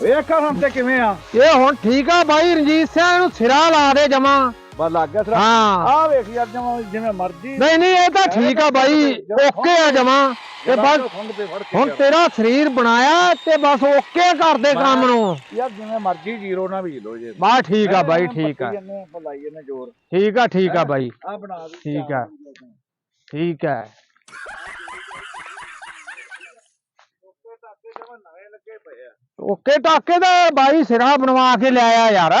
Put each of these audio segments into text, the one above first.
ਵੇਖ ਹੁਣ ਤੇ ਕਿਵੇਂ ਆ? ਇਹ ਹੁਣ ਠੀਕ ਆ ਬਾਈ ਰਣਜੀਤ ਸਿੰਘ ਨੂੰ ਸਿਰਾ ਲਾ ਦੇ ਜਮਾ। ਬਸ ਲੱਗ ਗਿਆ ਤੇਰਾ ਹਾਂ। ਆ ਵੇਖ ਯਾਰ ਜਿਵੇਂ ਜਿਵੇਂ ਮਰਜ਼ੀ। ਨਹੀਂ ਨਹੀਂ ਇਹ ਤਾਂ ਠੀਕ ਆ ਬਾਈ ਓਕੇ ਆ ਜਮਾ। ਬਸ ਤੇ ਕੇ ਹੁਣ। ਤੇਰਾ ਸਰੀਰ ਬਣਾਇਆ ਤੇ ਬਸ ਓਕੇ ਕਰ ਦੇ ਕੰਮ ਨੂੰ। ਯਾਰ ਜਿਵੇਂ ਮਰਜ਼ੀ ਜ਼ੀਰੋ ਨਾ ਵੀ ਲੋ ਜੇ। ਬਾ ਠੀਕ ਆ ਬਾਈ ਠੀਕ ਆ। ਜ਼ੋਰ। ਠੀਕ ਆ ਠੀਕ ਆ ਬਾਈ। ਆ ਬਣਾ ਦੇ ਠੀਕ ਆ। ਠੀਕ ਹੈ ਨਵੇਂ ਲੱਗੇ ਪਏ ਆ ਓਕੇ ਟਾਕੇ ਦਾ ਬਾਈ ਸਿਰਾ ਬਣਵਾ ਕੇ ਲਿਆਇਆ ਯਾਰ।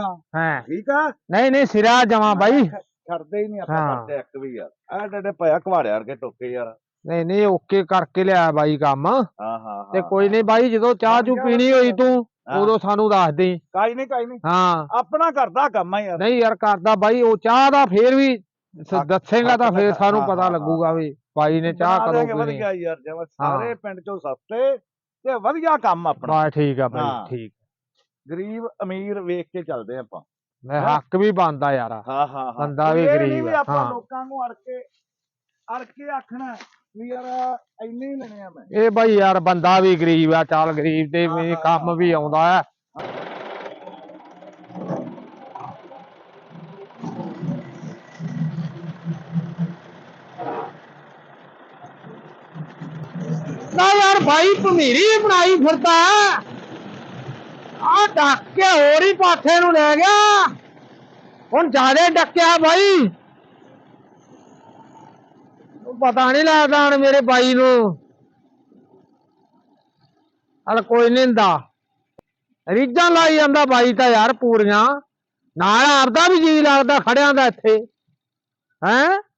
ਹਾਂ। ਠੀਕ ਆ? ਨਹੀਂ ਨਹੀਂ ਸਿਰਾ ਜਮਾ ਬਾਈ। ਛੱਡਦੇ ਹੀ ਨਹੀਂ ਆਪਾਂ ਹਾਂ। ਕਰਦੇ ਇੱਕ ਵੀ ਯਾਰ। ਆ ਡੱਡੇ ਪਿਆ ਘਵਾੜਿਆ ਵਰਗੇ ਟੋਕੇ ਯਾਰ। ਨਹੀਂ ਨਹੀਂ ਓਕੇ ਕਰਕੇ ਲਿਆ ਬਾਈ ਕੰਮ। ਹਾਂ ਹਾਂ ਤੇ ਕੋਈ ਨਹੀਂ ਬਾਈ ਜਦੋਂ ਚਾਹ ਚੂ ਪੀਣੀ ਹੋਈ ਤੂੰ ਹਾਂ। ਉਦੋਂ ਸਾਨੂੰ ਦੱਸ ਦੇ। ਕਾਈ ਨਹੀਂ ਕਾਈ ਨਹੀਂ। ਹਾਂ। ਆਪਣਾ ਕਰਦਾ ਕੰਮ ਆ ਯਾਰ। ਨਹੀਂ ਯਾਰ ਕਰਦਾ ਬਾਈ ਉਹ ਚਾਹ ਦਾ ਫੇਰ ਵੀ ਸ- ਦੱਸੇਗਾ ਤਾਂ ਫੇਰ ਸਾਨੂੰ ਹਾਂ, ਪਤਾ ਹਾਂ, ਲੱਗੂਗਾ ਵੀ। ਬਾਈ ਨੇ ਚਾਹ ਬਣਾ ਕਦੋਂ ਦਿਆਂਗੇ ਪੀਣੀ? ਵਧੀਆ ਯਾਰ ਜਿਵੇਂ ਸਾਰੇ ਪਿੰਡ ਚੋਂ ਸਸਤੇ ਤੇ ਵਧੀਆ ਕੰਮ ਆਪਣਾ। ਬਾ ਠੀਕ ਆ ਬਾਈ ਹਾਂ। ਠੀਕ। ਗਰੀਬ ਅਮੀਰ ਵੇਖ ਕੇ ਚੱਲਦੇ ਆਪਾਂ। ਮੈਂ ਹੱਕ ਵੀ ਬਣਦਾ ਯਾਰ। ਹਾਂ ਹਾਂ ਹਾਂ। ਬੰਦਾ ਵੀ ਇਹ ਨੀ ਗਰੀਬ ਵੀ ਆ, ਆਪਾਂ ਹਾਂ। ਲੋਕਾਂ ਨੂੰ ਅੜ ਕੇ ਅੜ ਕੇ ਆਖਣਾ ਵੀ ਯਾਰ ਇੰਨੇ ਹੀ ਲੈਣੇ ਆ ਮੈਂ। ਇਹ ਬਾਈ ਯਾਰ ਬੰਦਾ ਵੀ ਗਰੀਬ ਆ ਚੱਲ ਗਰੀਬ ਦੇ ਹਾਂ, ਵੀ ਹਾਂ, ਕੰਮ ਵੀ ਆਉਂਦਾ ਆ ਨਾ ਯਾਰ ਭਾਈ ਭਮੀਰੀ ਬਣਾਈ ਫਿਰਦਾ ਆ ਡੱਕ ਕੇ ਹੋਰ ਹੀ ਪਾਥੇ ਨੂੰ ਲੈ ਗਿਆ। ਹੁਣ ਜਿਆਦੇ ਡੱਕਿਆ ਭਾਈ ਪਤਾ ਨਹੀਂ ਲੱਗਦਾ ਹੁਣ ਮੇਰੇ ਬਾਈ ਨੂੰ। ਹਲ ਕੋਈ ਨਹੀਂ ਹੁੰਦਾ। ਰੀਜਾਂ ਲਾਈ ਜਾਂਦਾ ਬਾਈ ਤਾਂ ਯਾਰ ਪੂਰੀਆਂ। ਨਾਲ ਆਪਦਾ ਵੀ ਜੀ ਲੱਗਦਾ ਖੜਿਆਂ ਦਾ ਇੱਥੇ। ਹੈਂ?